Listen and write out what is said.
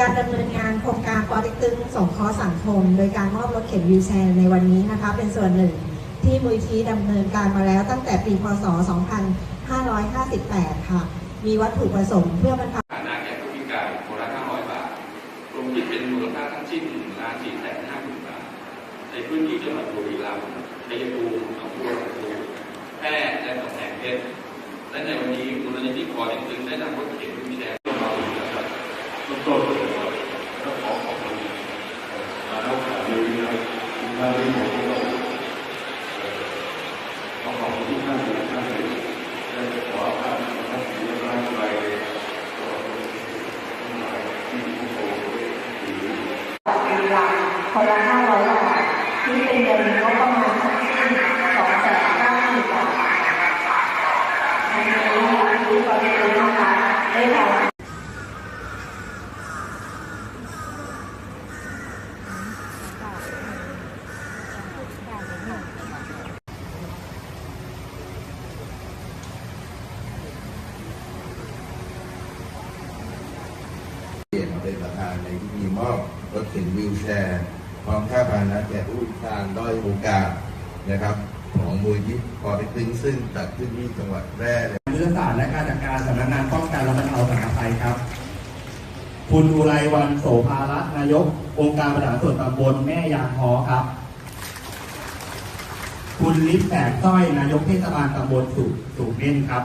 การดำเนินงานโครงการปอเต็กตึงสงเคราะห์สังคม โดยการมอบรถเข็นวีลแชร์ในวันนี้นะคะ เป็นส่วนหนึ่งที่มูลที่ดำเนินการมาแล้วตั้งแต่ปีพศ 2558 ค่ะ มีวัตถุประสงค์เพื่อบรรเทาฐานะแก่ผู้พิการคนละ500 บาทรวมคิดเป็นมูลค่าทั้งสิ้น1ล้าน4แสน5หมื่นบาท ในพื้นที่จังหวัดบุรีรัมย์ชัยภูมิหนองบัวลำพูแพร่และกำแพงเพชรและในวันนี้มูลนิธิปอเต็กตึงได้นำรถเข็นวิวแชร์เข้ามาบริจาค ต้นต้นเลยครับแล้วขอขอบคุณมาแล้วขาดีนะครับ ต่อขอขอบคุณทุกท่านทุกท่านเลยและขอท่านนะครับที่ร่างกายขอทั้งหลายที่ผู้โตถือปีละคนละ500บาทที่เป็นเงินงบประมาณทั้งสิ้น2แสน9หมื่นบาทในนี้ที่ปอเต็กตึงนะคะได้ทำ ลี่ยนมาเป็นประธานในพิธีมอบรถเข็นวิวแชร์พร้อมค่าพานะแก่ผู้พิการด้อยโอกาสนะครับ ของมูลที่ปอเต็กตึงซึ่งจัดขึ้นที่จังหวัดแพร่ในยุทธศาสตร์และการจัดการสำนักงานป้องกันและบรรเทาสาธารณภัยครับ คุณอุไรวันโสภารัตน์นายก องค์การบริหารส่วนตำบลแม่ยางฮอครับ คุณลิฟแสงต้อยนายกเทศบาลตำบลสุสุเม่นครับ